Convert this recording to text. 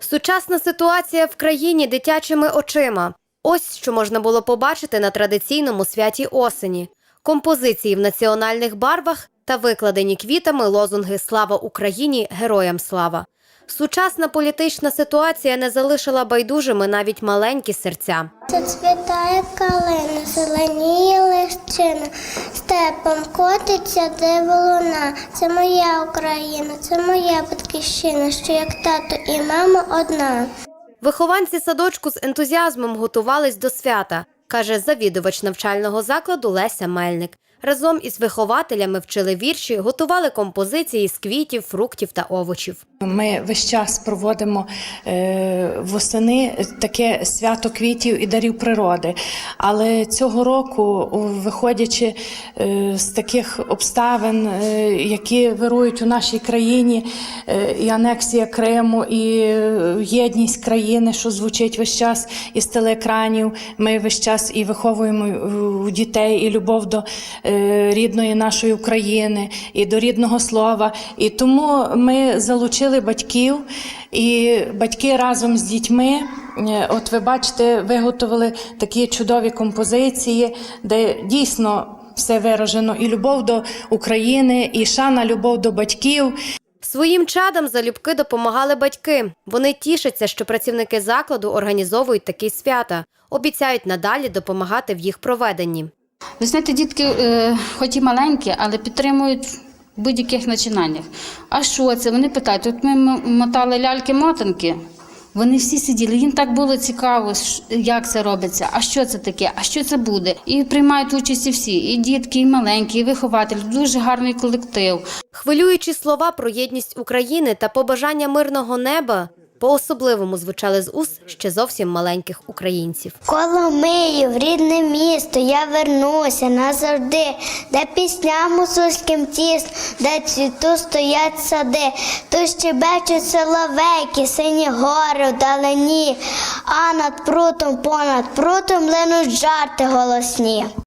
Сучасна ситуація в країні дитячими очима. Ось що можна було побачити на традиційному святі осені: композиції в національних барвах та викладені квітами лозунги Слава Україні! Героям слава! Сучасна політична ситуація не залишила байдужими навіть маленькі серця. Зацвітає калина, зеленіє лищина, степом котиться диво луна. Це моя Україна, це моя батьківщина, що як тато і мама одна. Вихованці садочку з ентузіазмом готувались до свята, каже завідувач навчального закладу Леся Мельник. Разом із вихователями вчили вірші, готували композиції з квітів, фруктів та овочів. Ми весь час проводимо е, восени таке свято квітів і дарів природи. Але цього року, виходячи е, з таких обставин, е, які вирують у нашій країні, і анексія Криму, і єдність країни, що звучить весь час із телеекранів, ми весь час і виховуємо дітей і любов до рідної нашої України, і до рідного слова. І тому ми залучили батьків, і батьки разом з дітьми. е, От ви бачите, виготовили такі чудові композиції, де дійсно все виражено: і любов до України, і шана любов до батьків. Своїм чадам залюбки допомагали батьки. Вони тішаться, що працівники закладу організовують такі свята, обіцяють надалі допомагати в їх проведенні. Ви знаєте, дітки, е, хоч і маленькі, але підтримують в будь-яких начинаннях. А що це? Вони питають: от ми мотали ляльки-мотанки. Вони всі сиділи, їм так було цікаво, як це робиться, а що це таке, а що це буде. І приймають участь і всі, і дітки, і маленькі, і вихователі. Дуже гарний колектив. Хвилюючі слова про єдність України та побажання мирного неба по-особливому звучали з уст ще зовсім маленьких українців. Коломиїв, рідне місто, я вернуся назавжди, де пісням гусульським тіс, де цвіту стоять сади, тут щебечуть соловейки, сині гори вдалині, а над прутом, понад прутом линуть жарти голосні.